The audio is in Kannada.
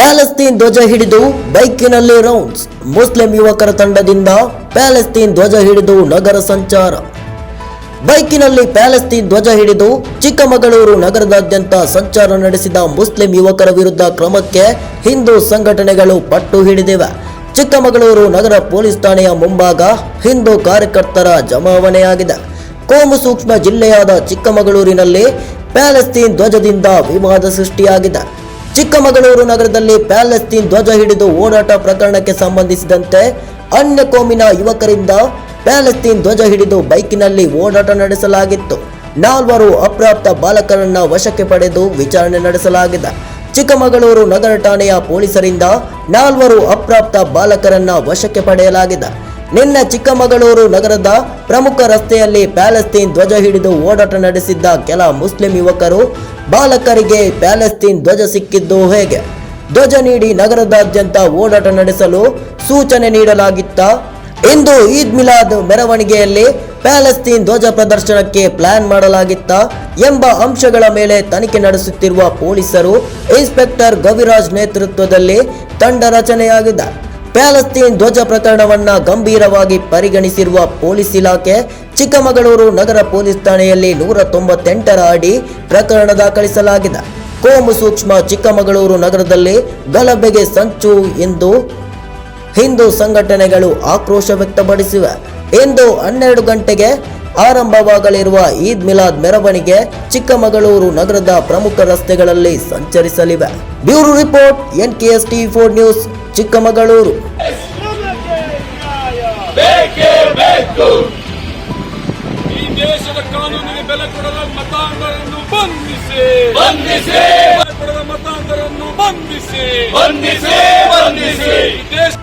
ಪ್ಯಾಲೆಸ್ತೀನ್ ಧ್ವಜ ಹಿಡಿದು ಬೈಕಿನಲ್ಲಿ ರೌಂಡ್ಸ್ ಮುಸ್ಲಿಂ ಯುವಕರ ತಂಡದಿಂದ ಪ್ಯಾಲೆಸ್ತೀನ್ ಧ್ವಜ ಹಿಡಿದು ನಗರ ಸಂಚಾರ. ಬೈಕಿನಲ್ಲಿ ಪ್ಯಾಲೆಸ್ತೀನ್ ಧ್ವಜ ಹಿಡಿದು ಚಿಕ್ಕಮಗಳೂರು ನಗರದಾದ್ಯಂತ ಸಂಚಾರ ನಡೆಸಿದ ಮುಸ್ಲಿಂ ಯುವಕರ ವಿರುದ್ಧ ಕ್ರಮಕ್ಕೆ ಹಿಂದೂ ಸಂಘಟನೆಗಳು ಪಟ್ಟು ಹಿಡಿದಿವೆ. ಚಿಕ್ಕಮಗಳೂರು ನಗರ ಪೊಲೀಸ್ ಠಾಣೆಯ ಮುಂಭಾಗ ಹಿಂದೂ ಕಾರ್ಯಕರ್ತರ ಜಮಾವಣೆಯಾಗಿದೆ. ಕೋಮು ಸೂಕ್ಷ್ಮ ಜಿಲ್ಲೆಯಾದ ಚಿಕ್ಕಮಗಳೂರಿನಲ್ಲಿ ಪ್ಯಾಲೆಸ್ತೀನ್ ಧ್ವಜದಿಂದ ವಿವಾದ ಸೃಷ್ಟಿಯಾಗಿದೆ. ಚಿಕ್ಕಮಗಳೂರು ನಗರದಲ್ಲಿ ಪ್ಯಾಲೆಸ್ತೀನ್ ಧ್ವಜ ಹಿಡಿದು ಓಡಾಟ ಪ್ರಕರಣಕ್ಕೆ ಸಂಬಂಧಿಸಿದಂತೆ ಅನ್ಯ ಕೋಮಿನ ಯುವಕರಿಂದ ಪ್ಯಾಲೆಸ್ತೀನ್ ಧ್ವಜ ಹಿಡಿದು ಬೈಕಿನಲ್ಲಿ ಓಡಾಟ ನಡೆಸಲಾಗಿತ್ತು. ನಾಲ್ವರು ಅಪ್ರಾಪ್ತ ಬಾಲಕರನ್ನ ವಶಕ್ಕೆ ಪಡೆದು ವಿಚಾರಣೆ ನಡೆಸಲಾಗಿದೆ. ಚಿಕ್ಕಮಗಳೂರು ನಗರ ಠಾಣೆಯ ಪೊಲೀಸರಿಂದ ನಾಲ್ವರು ಅಪ್ರಾಪ್ತ ಬಾಲಕರನ್ನ ವಶಕ್ಕೆ ಪಡೆಯಲಾಗಿದೆ. ನಿನ್ನೆ ಚಿಕ್ಕಮಗಳೂರು ನಗರದ ಪ್ರಮುಖ ರಸ್ತೆಯಲ್ಲಿ ಪ್ಯಾಲೆಸ್ತೀನ್ ಧ್ವಜ ಹಿಡಿದು ಓಡಾಟ ನಡೆಸಿದ್ದ ಕೆಲ ಮುಸ್ಲಿಂ ಯುವಕರು ಬಾಲಕರಿಗೆ ಪ್ಯಾಲೆಸ್ತೀನ್ ಧ್ವಜ ಸಿಕ್ಕಿದ್ದು ಹೇಗೆ? ಧ್ವಜ ನೀಡಿ ನಗರದಾದ್ಯಂತ ಓಡಾಟ ನಡೆಸಲು ಸೂಚನೆ ನೀಡಲಾಗಿತ್ತ. ಇಂದು ಈದ್ ಮಿಲಾದ್ ಮೆರವಣಿಗೆಯಲ್ಲಿ ಪ್ಯಾಲೆಸ್ತೀನ್ ಧ್ವಜ ಪ್ರದರ್ಶನಕ್ಕೆ ಪ್ಲಾನ್ ಮಾಡಲಾಗಿತ್ತ ಎಂಬ ಅಂಶಗಳ ಮೇಲೆ ತನಿಖೆ ನಡೆಸುತ್ತಿರುವ ಪೊಲೀಸರು ಇನ್ಸ್ಪೆಕ್ಟರ್ ಗವಿರಾಜ್ ನೇತೃತ್ವದಲ್ಲಿ ತಂಡ ರಚನೆಯಾಗಿದೆ. ಪ್ಯಾಲೆಸ್ತೀನ್ ಧ್ವಜ ಪ್ರಕರಣವನ್ನ ಗಂಭೀರವಾಗಿ ಪರಿಗಣಿಸಿರುವ ಪೊಲೀಸ್ ಇಲಾಖೆ ಚಿಕ್ಕಮಗಳೂರು ನಗರ ಪೊಲೀಸ್ ಠಾಣೆಯಲ್ಲಿ ನೂರ ತೊಂಬತ್ತೆಂಟರ ಅಡಿ ಪ್ರಕರಣ ದಾಖಲಿಸಲಾಗಿದೆ. ಕೋಮು ಸೂಕ್ಷ್ಮ ಚಿಕ್ಕಮಗಳೂರು ನಗರದಲ್ಲಿ ಗಲಭೆಗೆ ಸಂಚು ಎಂದು ಹಿಂದೂ ಸಂಘಟನೆಗಳು ಆಕ್ರೋಶ ವ್ಯಕ್ತಪಡಿಸಿವೆ. ಇಂದು ಹನ್ನೆರಡು ಗಂಟೆಗೆ ಆರಂಭವಾಗಲಿರುವ ಈದ್ ಮಿಲಾದ್ ಮೆರವಣಿಗೆ ಚಿಕ್ಕಮಗಳೂರು ನಗರದ ಪ್ರಮುಖ ರಸ್ತೆಗಳಲ್ಲಿ ಸಂಚರಿಸಲಿವೆ. Bureau report N K S T four news Chikkamagaluru. ಈ ದೇಶದ ಕಾನೂನಿಗೆ ಬೆಲೆ ಕೊಡದ ಮತಾಂಧರನ್ನು ಬಂಧಿಸಿ. ಬಂಧಿಸಿ. ಬೆಲೆ ಕೊಡದ ಮತಾಂಧರನ್ನು ಬಂಧಿಸಿ. ಬಂಧಿಸಿ ಬಂಧಿಸಿ. ದೇಶ